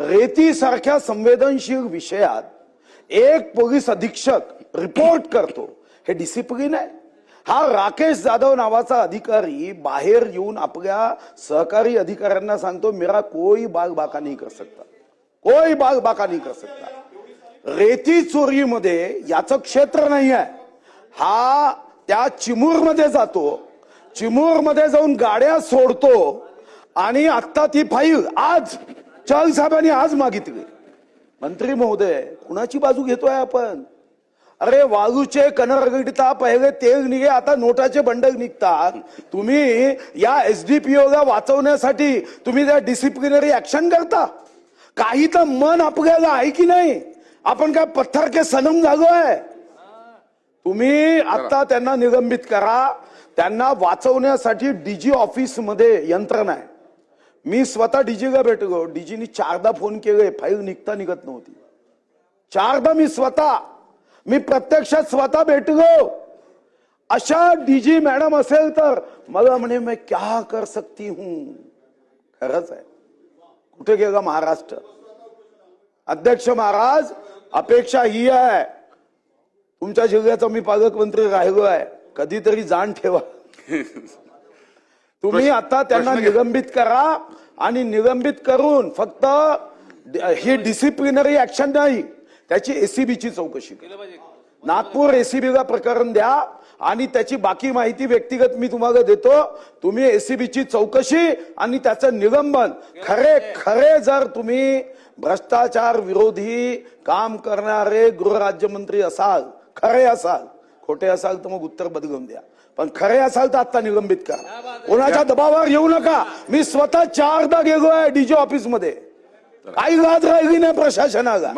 रेतीसारख्या संवेदनशील विषयात एक पोलीस अधीक्षक रिपोर्ट करतो. हे डिसिप्लिन आहे. हा राकेश जाधव नावाचा अधिकारी बाहेर येऊन आपल्या सहकारी अधिकाऱ्यांना सांगतो मेरा कोई बाग बाका नाही कर सकता. कोई बाग बाका नाही कर सकता. रेती चोरीमध्ये याचं क्षेत्र नाही आहे. हा त्या चिमूरमध्ये जातो. चिमूरमध्ये जाऊन गाड्या सोडतो. आणि आत्ता ती फाईल आज चल साहेबांनी आज मागितली. मंत्री महोदय कुणाची बाजू घेतोय आपण? अरे वाळूचे कनरगडता पहिले तेल निघे आता नोटाचे बंडल निघतात. तुम्ही या एस डी पी ओला वाचवण्यासाठी तुम्ही त्या डिसिप्लिनरी ऍक्शन करता. काही तर मन आपल्याला आहे की नाही? आपण काय पत्थर के सनम झालोय? तुम्ही आता त्यांना निलंबित करा. त्यांना वाचवण्यासाठी डीजी ऑफिसमध्ये यंत्रणा आहे. मी स्वतः डीजीला भेटलो डीजीनी चारदा फोन केले फाईल निघता निघत नव्हती. चारदा मी स्वतः मी प्रत्यक्षात स्वतः भेटलो अशा डीजी मॅडम असेल तर मला म्हणे मैं क्या कर सकती हूं? खरंच आहे. कुठे गेला महाराष्ट्र? अध्यक्ष महाराज अपेक्षा ही आहे. तुमच्या जिल्ह्याचा मी पालकमंत्री राहिलो आहे. कधीतरी जाण ठेवा. तुम्ही आता त्यांना. निलंबित करा आणि निलंबित करून फक्त ही डिसिप्लिनरी ऍक्शन नाही त्याची एसीबीची चौकशी. नागपूर एसीबीला प्रकरण द्या आणि त्याची बाकी माहिती व्यक्तिगत मी तुम्हाला देतो तुम्ही एसीबीची चौकशी आणि त्याचं निलंबन खरे खरे जर तुम्ही भ्रष्टाचार विरोधी काम करणारे गृहराज्यमंत्री असाल खरे असाल खोटे असाल तर मग उत्तर बदलून द्या. पण खरे असाल तर आता निलंबित करा. कोणाच्या दबावावर येऊ नका. मी स्वतः चारदा गेलो आहे डीजे ऑफिसमध्ये काही लाज राहिली नाही प्रशासनाला.